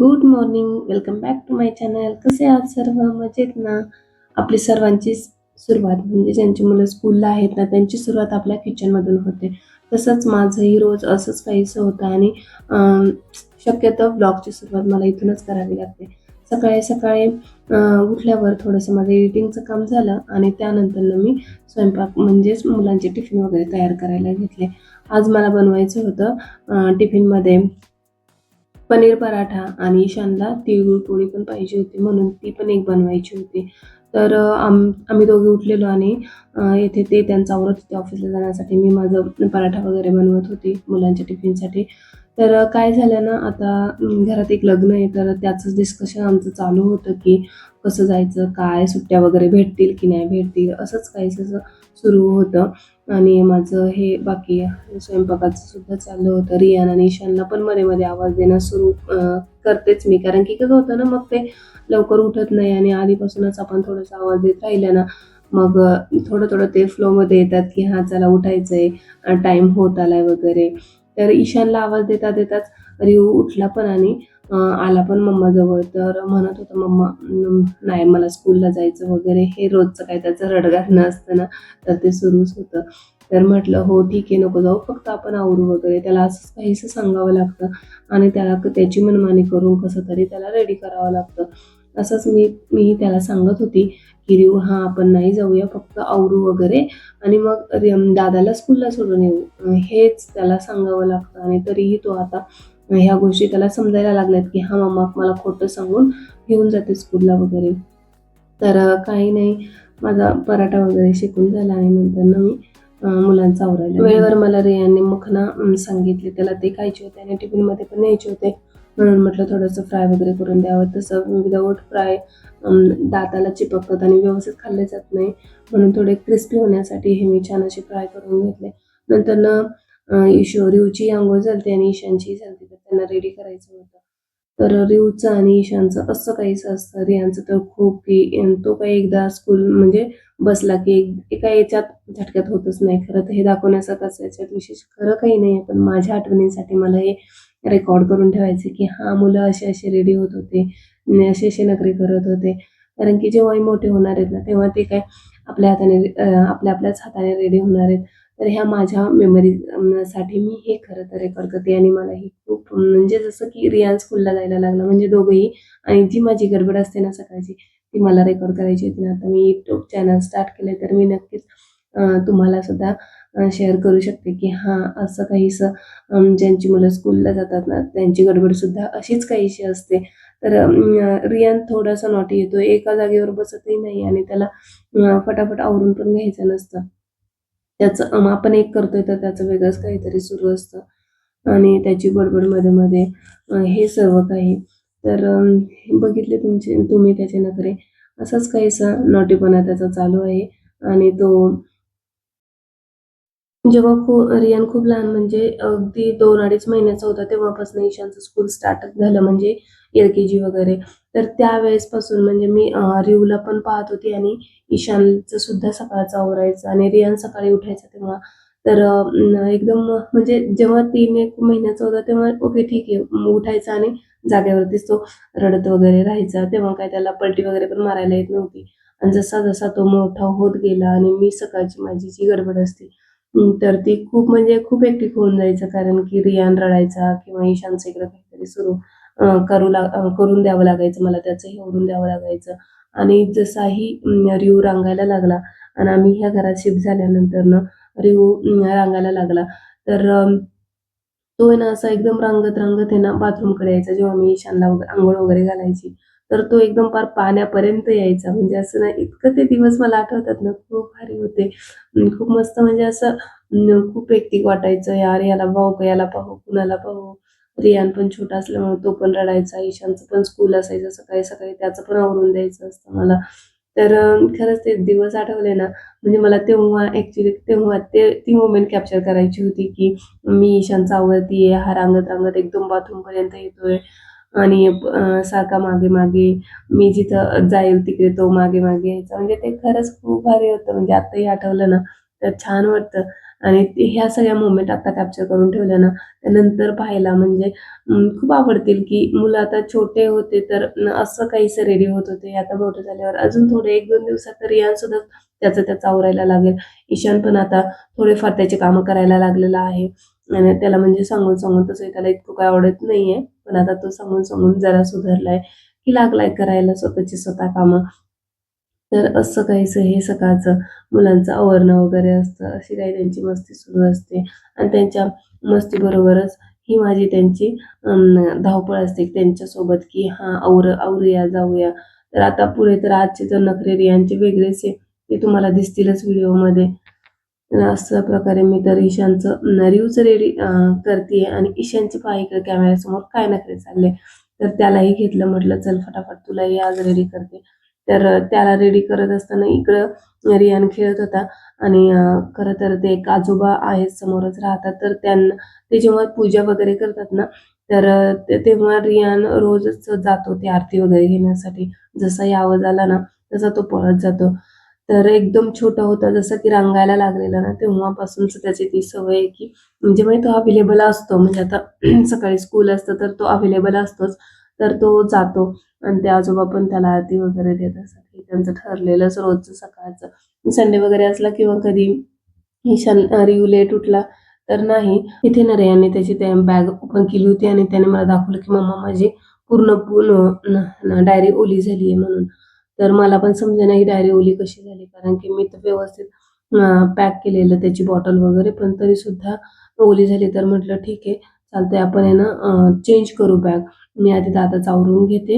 Good morning welcome back to my channel कसे आहात सर्व? मजेत ना? आपली सर्वांची सुरुवात म्हणजे ज्यांची मुलं स्कूलला आहेत ना त्यांची सुरुवात आपल्या किचनमधून होते. तसंच माझंही रोज असंच काहीसं होतं आणि शक्यतो ब्लॉगची सुरुवात मला इथूनच करावी लागते. सकाळी सकाळी उठल्यावर थोडंसं माझं एडिटिंगचं काम झालं आणि त्यानंतर मी स्वयंपाक म्हणजेच मुलांचे टिफिन वगैरे तयार करायला घेतले. आज मला बनवायचं होतं टिफिनमध्ये पनीर पराठा आणि ईशानला तिळगुळ पोळी पण पाहिजे होती म्हणून ती पण एक बनवायची होती. तर आम आम्ही दोघे उठलेलो आणि येथे ते त्यांचं आवरत होते ऑफिसला जाण्यासाठी. मी माझं पराठा वगैरे बनवत होती मुलांच्या टिफिनसाठी. तर काय झालं ना आता घरात एक लग्न आहे तर त्याचंच डिस्कशन आमचं चालू होतं की कसं जायचं काय सुट्ट्या वगैरे भेटतील की नाही भेटतील असंच काहीच असं सुरू होतं. आणि माझं हे बाकी स्वयंपाकाचं सुद्धा चाललं होतं. रियान आणि ईशानला पण मध्ये मध्ये आवाज देणं सुरू करतेच मी. कारण की कसं होतं ना मग ते लवकर उठत नाही आणि आधीपासूनच आपण थोडासा आवाज देत राहिला ना मग थोडं थोडं ते फ्लोमध्ये येतात की हा चला उठायचंय टाईम होत आलाय वगैरे. तर ईशानला आवाज देता देताच रिव उठला पण आणि आला पण मम्माजवळ. तर म्हणत होता मम्मा नाही मला स्कूलला जायचं वगैरे हे रोजचं काय त्याचं रडगाणं असतं ना. तर ते सुरूच होतं. तर म्हटलं हो ठीक आहे नको जाऊ फक्त आपण आवरू वगैरे. त्याला असंच काहीसं सांगावं लागतं आणि त्याला त्याची मनमानी करून कसं तरी त्याला रेडी करावं लागतं. असंच मी मी त्याला सांगत होती की रिव हा आपण नाही जाऊया फक्त आवरू वगैरे. आणि मग दादाला स्कूलला सोडून येऊ. हेच त्याला सांगावं लागतं आणि तरीही तो आता ह्या गोष्टी त्याला समजायला लागल्यात की हा मम्मा मला खोटं सांगून घेऊन जाते स्कूलला वगैरे. तर काही नाही. माझा पराठा वगैरे शिकून झाला आणि नंतर ना मी मुलांचा आवरायला वेळेवर मला रियाने मखना सांगितले. त्याला ते खायचे होते आणि टिफिनमध्ये पण न्यायचे होते. म्हणून म्हटलं थोडंसं फ्राय वगैरे करून द्यावं. तसं विदाऊट फ्राय दाताला चिपकतात आणि व्यवस्थित खाल्ले जात नाही. म्हणून थोडे क्रिस्पी होण्यासाठी हे मी छान असे फ्राय करून घेतले. नंतर ना रिवची आंघोळ झालती आणि ईशानची झालती तर त्यांना रेडी करायचं होतं. तर रिवचं आणि ईशानचं असं काहीसं असतं रियांचं तर खूप की तो काही एकदा स्कूल म्हणजे बसला की एक- एका याच्यात झटक्यात होतच नाही. खरं तर हे दाखवण्यासारखं याच्यात विशेष खरं काही नाही आहे पण माझ्या आठवणींसाठी मला हे रेकॉर्ड करून ठेवायचे की हा मुलं असे असे रेडी होत होते असे असे नखरे करत होते. कारण की जेव्हाही मोठे होणार आहेत ना तेव्हा ते काय आपल्या हाताने आपल्या आपल्याच हाताने रेडी होणार आहेत. तर ह्या माझ्या मेमरी साठी मी हे खरं तर रेकॉर्ड करते आणि मला ही खूप म्हणजे जसं की रियान स्कूलला जायला लागला म्हणजे दोघंही. आणि जी माझी गडबड असते ना सकाळची ती मला रेकॉर्ड करायची होती ना. आता मी यूट्यूब चॅनल स्टार्ट केले तर मी नक्कीच तुम्हाला सुद्धा शेअर करू शकते की हां असं काहीसं ज्यांची मुलं स्कूलला जातात ना त्यांची गडबड सुद्धा अशीच काहीशी असते. तर रियान थोडासा नॉटी येतो एका जागेवर बसतही नाही आणि त्याला फटाफट आवरून पण घ्यायचं नसतं. त्याचं आपण एक करतोय तर त्याचं वेगळंच काहीतरी सुरू असतं. आणि त्याची बडबडमध्ये मध्ये हे सर्व काही. तर बघितले तुमचे तुम्ही त्याचे नखरे. असाच काहीसा नॉटीपणा त्याचा चालू आहे. आणि तो जेव्हा खूप रियान खूप लहान म्हणजे अगदी दोन अडीच महिन्याचा होता तेव्हापासून ईशानचं स्कूल स्टार्ट झालं म्हणजे एल के जी वगैरे. तर त्यावेळेसपासून म्हणजे मी रिवला पण पाहत होती आणि ईशानचं सुद्धा सकाळचं आवरायचं आणि रियान सकाळी उठायचा तेव्हा. तर एकदम म्हणजे जेव्हा तीन एक महिन्याचा होता तेव्हा ओके ठीक आहे उठायचा आणि जागेवरतीच तो रडत वगैरे राहायचा. तेव्हा काय त्याला पलटी वगैरे पण मारायला येत नव्हती. आणि जसा जसा तो मोठा होत गेला आणि मी सकाळची माझी जी गडबड असते तर ती खूप म्हणजे खूप एकटिक होऊन जायचं कारण की रियान रडायचा किंवा ईशानचं इकडं काहीतरी सुरू करू लाग करून द्यावं लागायचं मला त्याचंही ओढून द्यावं लागायचं. आणि जसाही रिव रांगायला लागला आणि आम्ही ह्या घरात शिफ्ट झाल्यानंतर ना रिऊ रांगायला लागला. तर तो आहे ना असा एकदम रांगत रांगत आहे ना बाथरूमकडे यायचा जेव्हा मी ईशानला वगैरे आंघोळ वगैरे घालायची. तर तो एकदम पार पाण्यापर्यंत यायचा. म्हणजे असं नाही इतकं ते दिवस मला आठवतात ना खूप भारी होते. खूप मस्त म्हणजे असं खूप एकटिक वाटायचं यार याला पाहू का याला पाहू कुणाला पाहू. रियान पण छोटा असल्यामुळे तो पण रडायचा ईशानचं पण स्कूल असायचं सकाळी सकाळी त्याचं पण आवरून द्यायचं असतं मला. तर खरंच ते दिवस आठवले ना म्हणजे मला तेव्हा ॲक्च्युली तेव्हा ते ती मोमेंट कॅप्चर करायची होती की मी ईशानचा आवडतीये हा रांगत रांगत एकदम बाथरूमपर्यंत येतोय. आणि सारखा मागे मागे मी जिथं जाईल तिकडे तो मागे मागे यायचा. म्हणजे ते खरंच खूप भारी होतं. म्हणजे आताही आठवलं ना तर छान वाटतं. आणि ह्या सगळ्या मुवमेंट आता कॅप्चर करून ठेवल्या ना त्यानंतर पाहायला म्हणजे खूप आवडतील की मुलं आता छोटे होते तर असं काहीसं रेडी होत होते. आता मोठे झाल्यावर अजून थोडे एक दोन दिवसात तर रियान सुद्धा त्याचं त्याचं आवरायला लागेल. ईशान पण आता थोडेफार त्याचे कामं करायला लागलेलं आहे. आणि त्याला म्हणजे सांगून सांगून तसं त्याला इतकं काय आवडत नाहीये. पण आता तो सांगून सांगून जरा सुधारलाय की लागलाय करायला स्वतःची स्वतः कामं. तर असं काहीसं हे सकाळचं मुलांचं आवरणं वगैरे असतं. अशी काही त्यांची मस्ती सुरू असते. आणि त्यांच्या मस्तीबरोबरच ही माझी त्यांची धावपळ असते त्यांच्यासोबत की हां आवर आवरूया जाऊया. तर आता पुढे तर आजचे तर नखरे रियांचे वेगळेच आहे. ते तुम्हाला दिसतीलच व्हिडिओमध्ये तर अशा प्रकारे मी तर ईशानचं रिव्यूच रेडी करते आणि ईशानची पाय इकडे कॅमेऱ्यासमोर काय नखरे चालले तर त्यालाही घेतलं म्हटलं चल फटाफट तुलाही आज रेडी करते. तर त्याला रेडी करत असताना इकडं रियान खेळत होता. आणि खर खरं तर ते एक आजोबा आहेत समोरच राहतात. तर त्यांना ते जेव्हा पूजा वगैरे करतात ना तर तेव्हा रियान रोजच जातो ते आरती वगैरे घेण्यासाठी. जसाही आवाज आला ना तसा तो पळत जातो. तर एकदम छोटा होता जसं की रंगायला लागलेला ना तेव्हापासूनच त्याची ती सवय आहे की म्हणजे म्हणजे तो अवेलेबल असतो. म्हणजे आता सकाळी स्कूल असतं तर तो अवेलेबल असतोच. तर तो जातो आणि ते आजोबा पण त्याला आरती वगैरे देत असतात हे त्यांचं ठरलेलंच रोजचं सकाळचं. संडे वगैरे असला किंवा कधी ईशान रिव लेट उठला तर नाही. इथे ना रेयाने त्याची त्या बॅग ओपन केली होती आणि त्याने मला दाखवलं की मम्मा माझी पूर्ण पूर्ण डायरी ओली झाली आहे म्हणून. तर मला पण समजेना ही डायरी ओली कशी झाली कारण की मी तर व्यवस्थित पॅक केलेलं त्याची बॉटल वगैरे पण तरी सुद्धा ओली झाली. तर म्हटलं ठीक आहे चालतंय आपण आहे ना चेंज करू बॅग मी आधी दादाचा आवरून घेते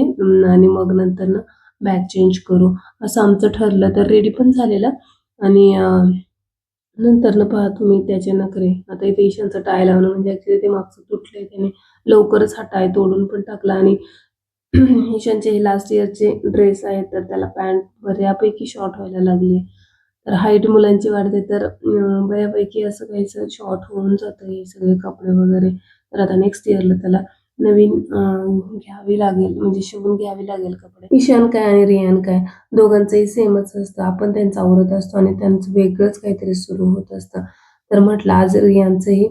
आणि मग नंतर ना बॅग चेंज करू. असं आमचं ठरलं तर रेडी पण झालेलं. आणि नंतर ना पहा तुम्ही त्याचे नखरे. आता इथे ईशानचं टाय लावणं म्हणजे ते मागचं तुटलंय त्याने. लवकरच हा टाय तोडून पण टाकला आणि ईशानचे हे लास्ट इयरचे ड्रेस आहेत तर त्याला पॅन्ट बऱ्यापैकी शॉर्ट व्हायला लागली. तर हाईट मुलांची वाढते तर बऱ्यापैकी असं काहीसं शॉर्ट होऊन जातं हे सगळे कपडे वगैरे. तर आता नेक्स्ट इयरला त्याला नवीन घ्यावी लागेल म्हणजे शिवून घ्यावी लागेल कपडे. ईशान काय आणि रियान काय? दोघांचंही सेमच असतं. आपण त्यांचं आवरत असतो आणि त्यांचं वेगळंच काहीतरी सुरू होत असतं. तर म्हटलं आज रियांचंही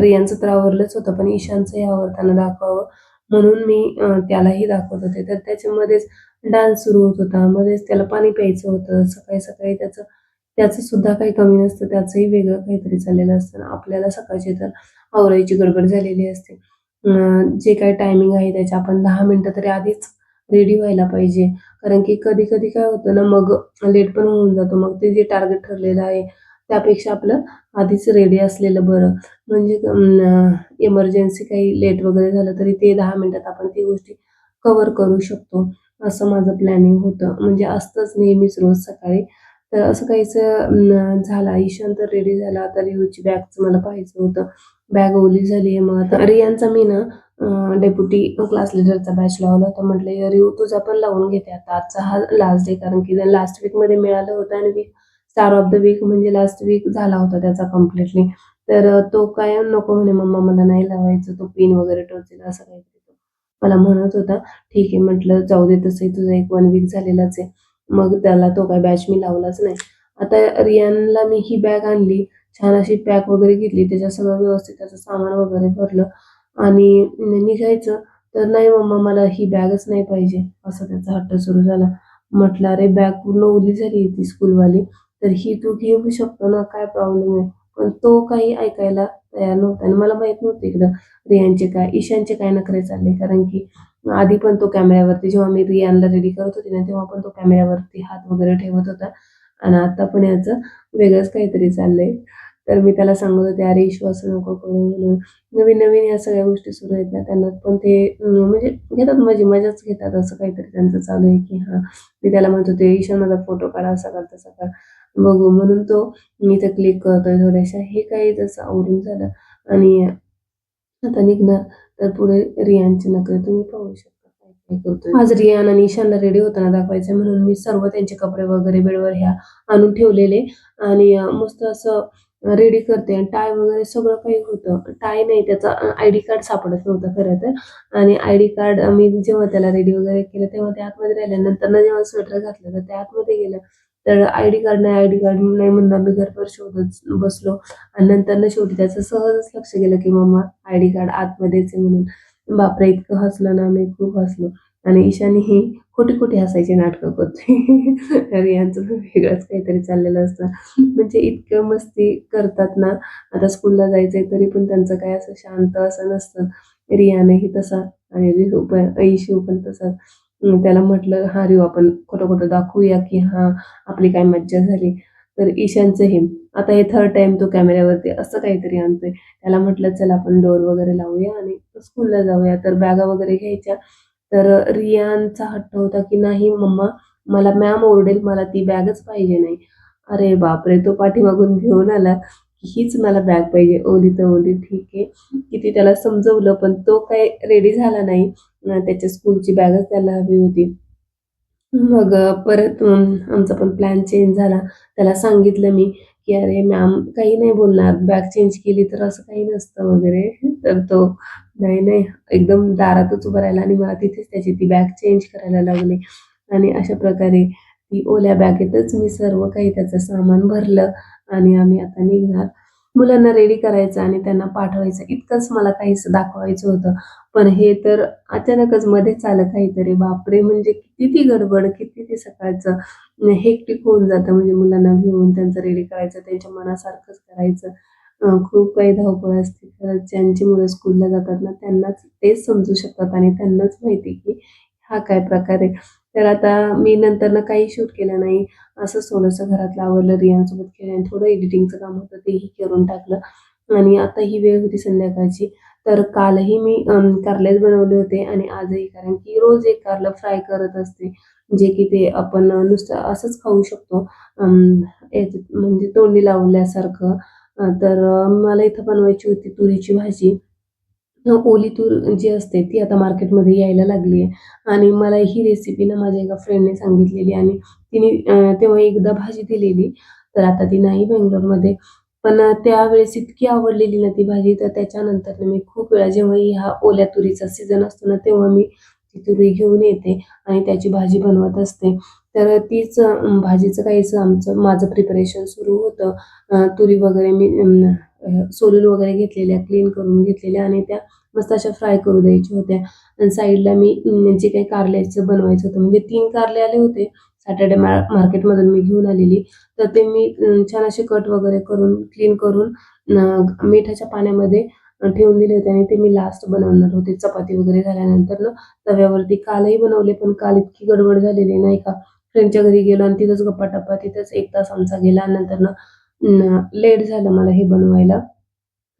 रियांचं तर आवरलंच होतं पण ईशानचंही आवरताना दाखवावं. म्हणून मी त्यालाही दाखवत होते. तर त्याच्यामध्येच डान्स सुरू होत होता. मध्येच त्याला पाणी प्यायचं होतं. सकाळी सकाळी त्याचं त्याचं सुद्धा काही कमी नसतं. त्याचंही वेगळं काहीतरी चाललेलं असतं. आपल्याला सकाळची तर आवरायची गडबड झालेली असते. जे काही टायमिंग आहे त्याच्या आपण दहा मिनटं तरी आधीच रेडी व्हायला पाहिजे. कारण की कधी कधी काय होतं ना मग लेट पण होऊन जातो. मग ते जे टार्गेट ठरलेलं आहे त्यापेक्षा आपलं आधीच रेडी असलेलं बरं. म्हणजे इमर्जन्सी काही लेट वगैरे झालं तरी ते दहा मिनटात आपण ती गोष्टी कव्हर करू शकतो. असं माझं प्लॅनिंग होतं. म्हणजे असतंच नेहमीच रोज सकाळी. तर असं काहीच झाला. ईशान तर रेडी झाला. आता रिहूची बॅगचं मला पाहायचं होतं. बॅग ओली झाली आहे मग आता रियांचा मी ना डेप्युटी क्लास लिडरचा बॅच लावला होता. म्हटलं रिहू तुझा पण लावून घेते आता. आजचा हा लास्ट डे कारण की लास्ट वीकमध्ये मिळालं होतं आणि week star of the week म्हणजे लास्ट वीक झाला होता त्याचा कम्प्लिटली तर तो काय नको म्हणे मम्मा मला नाही लावायचं तो पिन वगैरे टोचेल असं काहीतरी मला म्हणत होता. ठीक आहे म्हटलं जाऊ दे तसंही तुझा एक वन वीक झालेलाच आहे. मग त्याला तो काय बॅच मी लावलाच नाही. आता रियानला मी ही बॅग आणली छान अशी पॅक वगैरे घेतली त्याच्या सगळं व्यवस्थित त्याचं सामान वगैरे भरलं आणि निघायचं. तर नाही मम्मा मला ही बॅगच नाही पाहिजे असं त्याचा हट्ट सुरू झाला. म्हटलं अरे बॅग पूर्ण ओली झाली ती स्कूलवाली तर ही तू घेऊ शकतो ना काय प्रॉब्लेम आहे? पण तो काही ऐकायला तयार नव्हता आणि मला माहीत नव्हतं इकडं रियांचे काय ईशानचे काय नखरे चालले. कारण की आधी पण तो कॅमेऱ्यावरती जेव्हा मी रियानला रेडी करत होते ना तेव्हा पण तो कॅमेऱ्यावरती हात वगैरे ठेवत होता. आणि आता पण याचं वेगळंच काहीतरी चाललंय. तर मी त्याला सांगत होते अरे इश्यू असं नको करू म्हणून. नवीन नवीन या सगळ्या गोष्टी सुरू आहेत ना त्यांना पण ते म्हणजे घेतात माझी मजाच घेतात. असं काहीतरी त्यांचं चालू आहे की हां. मी त्याला म्हणत होते ईशान माझा फोटो काढा असा कर तसा कर बघू. म्हणून तो मी तर क्लिक करतोय थोड्याशा. हे काही जसं आवडून झालं. आणि आता निघणार. तर पुढे रियानची नखरे तुम्ही पाहू शकता. काय काय करतोय. आज रियान आणि ईशानला रेडी होताना दाखवायचं म्हणून मी सर्व त्यांचे कपडे वगैरे बेडवर ह्या आणून ठेवलेले. आणि मस्त असं रेडी करते. आणि टाय वगैरे सगळं काही होतं. टाय नाही त्याचा आय डी कार्ड सापडत नव्हतं खरं तर. आणि आय डी कार्ड मी जेव्हा त्याला रेडी वगैरे केलं तेव्हा ते आतमध्ये राहिलं नंतर जेव्हा स्वेटर घातलं तर ते आतमध्ये गेलं. तर आय डी कार्ड नाही आय डी कार्ड नाही म्हणून आम्ही घरभर शोधत बसलो. आणि नंतर ना शेवटी त्याचं सहजच लक्ष गेलं की मम्मा आय डी कार्ड आतमध्येच आहे म्हणून. बापरे इतकं हसलो ना आम्ही खूप हसलो. आणि ईशानी ही खोटी खोटी हसायची नाटकं करते. तर यांचं पण वेगळंच काहीतरी चाललेलं असतं. म्हणजे इतकं मस्ती करतात ना आता स्कूलला जायचंय तरी पण त्यांचं काय असं शांत असं नसतं. रियानेही तसा आणि रिहू पण ऐशिव पण तसा त्याला म्हटलं हा रिओ आपण खोटं खोटं दाखवूया की हा आपली काय मज्जा झाली. तर ईशानचं हे आता हे थर्ड टाइम तो कॅमेऱ्यावरती असं काहीतरी आणतोय. त्याला म्हटलं चल आपण डोर वगैरे लावूया आणि स्कूलला जाऊया. तर बॅगा वगैरे घ्यायच्या. तर रियानचा हट्ट होता की नाही मम्मा मला मॅम ओरडेल मला ती बॅगच पाहिजे नाही. अरे बापरे तो पाठीमागून घेऊन आला. हीच मला बॅग पाहिजे. ओली तर ओली ठीक आहे. किती त्याला समजवलं पण तो काय रेडी झाला नाही. त्याच्या स्कूलची बॅगच त्याला हवी होती. मग परत आमचा पण प्लॅन चेंज झाला. त्याला सांगितलं मी की अरे मॅम काही नाही बोलणार. बॅग चेंज केली तर असं काही नसतं वगैरे. तर तो नाही नाही. एकदम दारातच उभा राहिला आणि मला तिथेच त्याची ती बॅग चेंज करायला लागली. आणि अशा प्रकारे ती ओल्या बॅगेतच मी सर्व काही त्याचं सामान भरलं. आणि आम्ही आता निघणार. मुलांना रेडी करायचं आणि त्यांना पाठवायचं. इतकंच मला काहीच दाखवायचं होतं. पण हे तर अचानकच मध्येच आलं काहीतरी. बापरे म्हणजे किती ती गडबड किती ते सकाळचं हेक्टिक होऊन जातं. म्हणजे मुलांना घेऊन त्यांचं रेडी करायचं त्यांच्या मनासारखंच करायचं. खूप काही धावपळ असते. खरंच ज्यांची मुलं स्कूलला जातात ना त्यांनाच तेच समजू शकतात आणि त्यांनाच माहिती की हा काय प्रकार आहे. तर आता मी नंतर ना काही शूट केलं नाही. असं थोडंसं घरातलं लावलं रियांसोबत केलं आणि थोडं एडिटिंगचं काम होतं तेही करून टाकलं. आणि आता ही वेळ होती संध्याकाळची. तर कालही मी अं, कारलेच बनवले होते आणि आजही कारण की रोज एक कारलं फ्राय करत असते जे की ते आपण नुसतं असंच खाऊ शकतो. म्हणजे तोंडी लावल्यासारखं. तर मला इथं बनवायची होती तुरीची भाजी. ओली तूर जी असते ती आता मार्केटमध्ये यायला लागली आहे. आणि मला ही रेसिपी ना माझ्या एका फ्रेंडने सांगितलेली आणि तिने तेव्हा एकदा भाजी दिलेली तर आता ती नाही बेंगलोरमध्ये. पण त्यावेळेस इतकी आवडलेली ना ती भाजी तर त्याच्यानंतर मी खूप वेळा जेव्हाही हा ओल्या तुरीचा सीझन असतो ना तेव्हा मी ती तुरी घेऊन येते आणि त्याची भाजी बनवत असते. तर तीच भाजीचं काहीच आमचं. माझं प्रिपरेशन सुरू होतं. तुरी वगैरे मी सोलून वगैरे घेतलेल्या क्लीन करून घेतलेल्या आणि त्या मस्त अशा फ्राय करू द्यायच्या होत्या. आणि साईडला मी जे काही कारल्याचं बनवायचं होतं. म्हणजे तीन कारले आले होते. सॅटर्डे मा मार्केटमधून मी घेऊन आलेली. तर ते मी छान असे कट वगैरे करून क्लीन करून मिठाच्या पाण्यामध्ये ठेवून दिले होते आणि ते मी लास्ट बनवणार होते. चपाती वगैरे झाल्यानंतर ना तव्यावरती कालही बनवले पण काल इतकी गडबड झालेली नाही का? फ्रेंडच्या घरी गेलो आणि तिथंच गप्पा टप्पा तिथंच एक तास आमचा गेला. आणि नंतर ना लेट झालं मला हे बनवायला.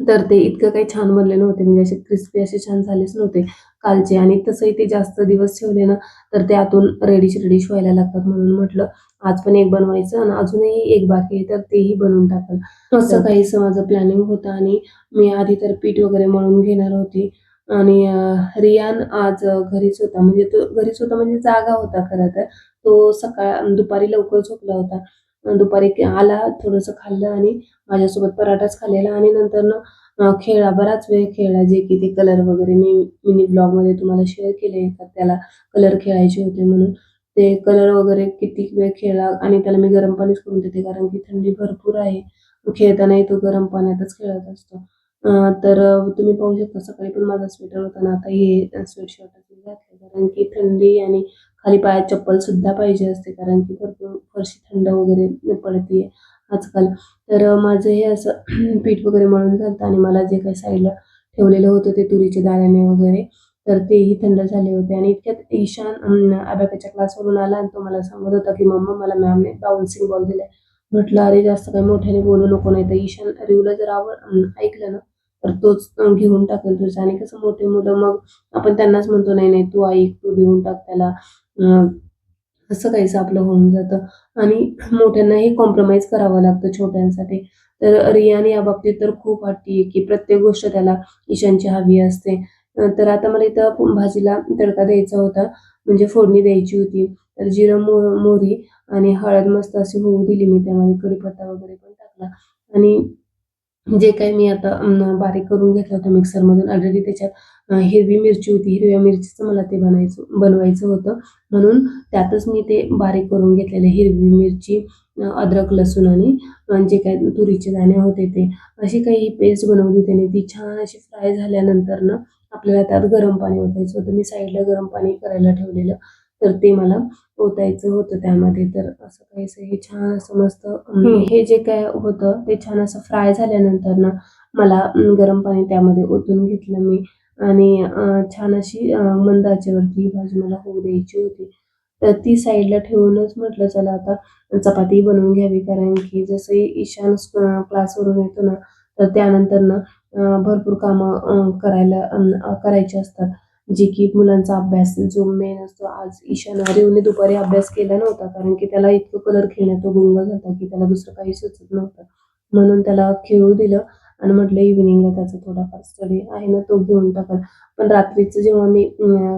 तर ते इतकं काही छान बनले नव्हते. म्हणजे असे क्रिस्पी असे छान झालेच नव्हते कालचे. आणि तसंही ते जास्त दिवस ठेवले ना तर ते आतून रेडिश रेडिश व्हायला लागतात म्हणून म्हटलं आज पण एक बनवायचं आणि अजूनही एक बाकी आहे तर तेही बनवून टाकल. असं काहीसं माझं प्लॅनिंग होतं आणि मी आधी तर पीठ वगैरे मळून घेणार होती. आणि रियान आज घरीच होता. म्हणजे तो घरीच होता म्हणजे जागा होता खरं तर. तो सकाळ दुपारी लवकर झोपला होता. दुपारी आला थोडंसं खाल्लं आणि माझ्यासोबत पराठाच खाल्लेला आणि नंतर ना खेळा बराच वेळ खेळला. जे की ते कलर वगैरे मी मिनी ब्लॉगमध्ये तुम्हाला शेअर केले. का त्याला कलर खेळायचे होते म्हणून. ते कलर वगैरे किती वेळ खेळला आणि त्याला मी गरम पाणीच करून देते कारण की थंडी भरपूर आहे. खेळतानाही तो गरम पाण्यातच खेळत असतो. तर तुम्ही पाहू शकता सकाळी पण माझा स्वेटर होता ना आता हे स्वेटशर्ट घातलं कारण की थंडी आणि खाली पायात चप्पल सुद्धा पाहिजे असते कारण की भरपूर फरशी थंड वगैरे पडते आजकाल. तर माझं हे असं पीठ वगैरे मळून झालं आणि मला जे काही साईडला ठेवलेलं होतं ते तुरीचे दाण्याने वगैरे तर तेही थंड झाले होते. आणि इतक्यात ईशान अभ्याकाच्या क्लासवरून आला आणि तो मला सांगत होता की मम्मा मला मॅमने बाउन्सिंग बॉल दिलाय. म्हटलं अरे जास्त काही मोठ्याने बोलू नको नाही तर ईशान रिवला जर आवड ऐकलं ना तर तोच घेऊन टाकेल तुझं आणि कसं मोठे मुलं मग आपण त्यांनाच म्हणतो नाही नाही तू ऐक तू देऊन टाक त्याला. असं काहीच आपलं होऊन जातं. आणि मोठ्यांनाही कॉम्प्रोमाइज करावं लागतं छोट्यांसाठी. तर रियाने या बाबतीत तर खूप हट्टी आहे की प्रत्येक गोष्ट त्याला ईशानची हवी असते. तर आता मला इथं भाजीला तडका द्यायचा होता. म्हणजे फोडणी द्यायची होती. तर जिरं मो मोहरी आणि हळद मस्त अशी होऊ दिली मी. त्यामध्ये कढीपत्ता वगैरे पण टाकला. आणि जे काही मी आता बारीक करून घेतलं होतं मिक्सरमधून ऑलरेडी त्याच्यात हिरवी मिरची होती. हिरव्या मिरचीचं मला ते बनायचं बनवायचं होतं. म्हणून त्यातच मी ते बारीक करून घेतलेले हिरवी मिरची अद्रक लसूण आणि जे काही तुरीचे दाणे होते ते अशी काही पेस्ट बनवली त्याने ती छान अशी फ्राय झाल्यानंतर ना आपल्याला त्यात गरम पाणी ओतायचं होतं. मी साईडला गरम पाणी करायला ठेवलेलं. तर ते मला ओतायचं होतं त्यामध्ये. तर असं काहीसं हे छान असं मस्त हे जे काय होतं ते छान असं फ्राय झाल्यानंतर ना मला गरम पाणी त्यामध्ये ओतून घेतलं मी. आणि छान अशी मंद आचेवरती ही भाजी मला होऊ द्यायची होती. तर ती साईडला ठेवूनच म्हटलं चला आता चपाती बनवून घ्यावी. कारण की जसं ईशान क्लासवरून येतो ना तर त्यानंतर ना भरपूर कामं करायला करायची असतात. जे की मुलांचा अभ्यास जो मेन असतो आज ईशान आर्यवने दुपारी अभ्यास केला नव्हता कारण की त्याला इतकं कलर खेळण्यात तो गुंग झाला की त्याला दुसरं काही सुचत नव्हतं. म्हणून त्याला खेळू दिलं आणि म्हटलं इव्हिनिंगला त्याचा थोडाफार स्टडी आहे ना तो घेऊन टाकल. पण रात्रीचं जेव्हा मी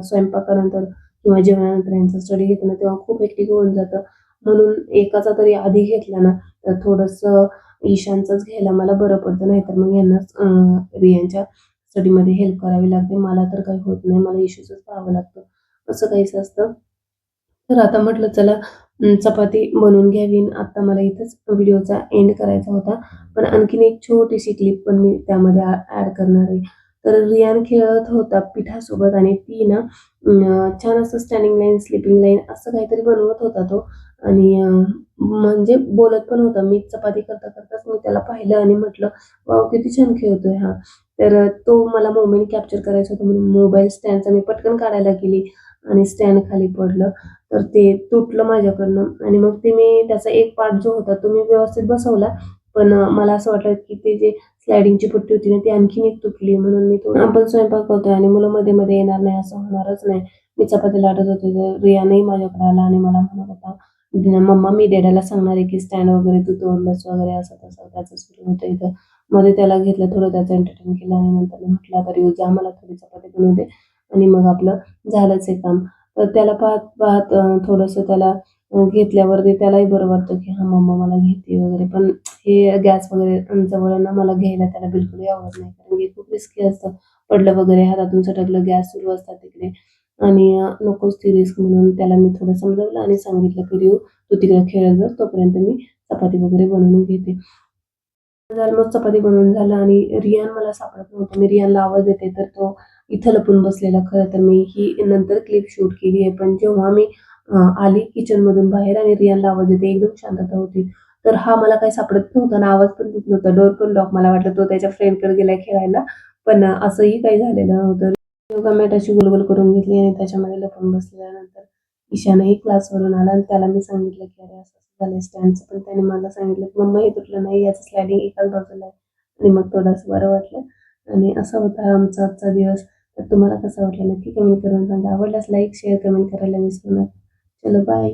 स्वयंपाकानंतर किंवा जेवणानंतर यांचा स्टडी घेतो ना तेव्हा खूप एकटी होऊन जातं. म्हणून एकाचा तरी आधी घेतला ना तर थोडंसं ईशानचंच घ्यायला मला बरं पडतं नाहीतर मग यांनाच रियांच्या स्टडीमध्ये हेल्प करावी लागते. मला तर काही होत नाही. मला इश्यूजच पाहावं लागतं. असं काहीच असतं. तर आता म्हटलं चला चपाती बनवून घ्यावी आता मला इथंच व्हिडिओचा एंड करायचा होता. पण आणखीन एक छोटीशी क्लिप पण मी त्यामध्ये ॲड करणार आहे. तर रियान खेळत होता पिठासोबत आणि ती ना छान असं स्टँडिंग लाईन स्लिपिंग लाईन असं काहीतरी बनवत होता तो. आणि म्हणजे बोलत पण होता. मी चपाती करता करताच मी त्याला पाहिलं आणि म्हटलं वाव किती छान खेळतोय हा. तर तो मला मोमेंट कॅप्चर करायचा होता म्हणून मोबाईल स्टँडचा मी पटकन काढायला गेली आणि स्टँड खाली पडलं. तर ते तुटलं माझ्याकडनं आणि मग ते मी त्याचा एक पार्ट जो होता तो मी व्यवस्थित बसवला. पण मला असं वाटलं की ते जे स्लायडिंगची पट्टी होती ना ती आणखीन एक तुटली म्हणून मी तो आपण स्वयंपाक करतोय आणि मुलं मध्ये मध्ये येणार नाही असं होणारच नाही. मी चपाती लाटत होते तर रियानही माझ्याकडे आला आणि मला म्हणत होता मम्मा मी डॅडाला सांगणार आहे की स्टँड वगैरे तू तोडलंस वगैरे असं तसं त्याचं सुरू होतं इथं. मध्ये त्याला घेतलं थोडं त्याचं एंटरटेन केलं आणि नंतर म्हटलं आता रिओ जा मला थोडी चपाती बनवू दे आणि मग आपलं झालंच आहे काम. तर त्याला पाहत पाहत थोडंसं त्याला घेतल्यावर त्यालाही बरं वाटतं की हा मम्मा मला घेते वगैरे. पण हे गॅस वगैरे जवळ ना मला घ्यायला त्याला बिलकुलही आवडत नाही कारण की खूप रिस्की असतं. पडलं वगैरे हातातून सटकलं गॅस सुरू असतात तिकडे. आणि नकोच ती रिस्क म्हणून त्याला मी थोडं समजावलं आणि सांगितलं की रिओ तू तिकडे खेळत बस तोपर्यंत मी चपाती वगैरे बनवून घेते. झालं मग चपाती बनवून झालं आणि रियान मला सापडत नव्हतं. मी रियानला आवाज देते तर तो इथं लपून बसलेला. खरं तर मी ही नंतर क्लिप शूट केली आहे. पण जेव्हा मी आली किचनमधून बाहेर आणि रियानला आवाज देते एकदम शांतता होती. तर हा मला काही सापडत नव्हता आणि आवाज पण देत नव्हता. डोर पण लॉक मला वाटलं तो त्याच्या फ्रेंडकडे गेलाय खेळायला. पण असंही काही झालेलं नव्हतं. योगा मॅट अशी गोल करून घेतली आणि त्याच्यामध्ये लपून बसल्यानंतर ईशानही क्लासवरून आला आणि त्याला मी सांगितलं की अरे असं झालं स्टँडचं. पण त्याने मला सांगितलं की मम्मा हे तुटलं नाही याचं स्लायडिंग एकाच बाजूला आहे. आणि मग थोडंसं बरं वाटलं. आणि असा होता आमचा आजचा दिवस. तर तुम्हाला कसं वाटलं नक्की कमेंट करून सांगा. आवडल्यास लाईक शेअर कमेंट करायला विसरू नका. चलो बाय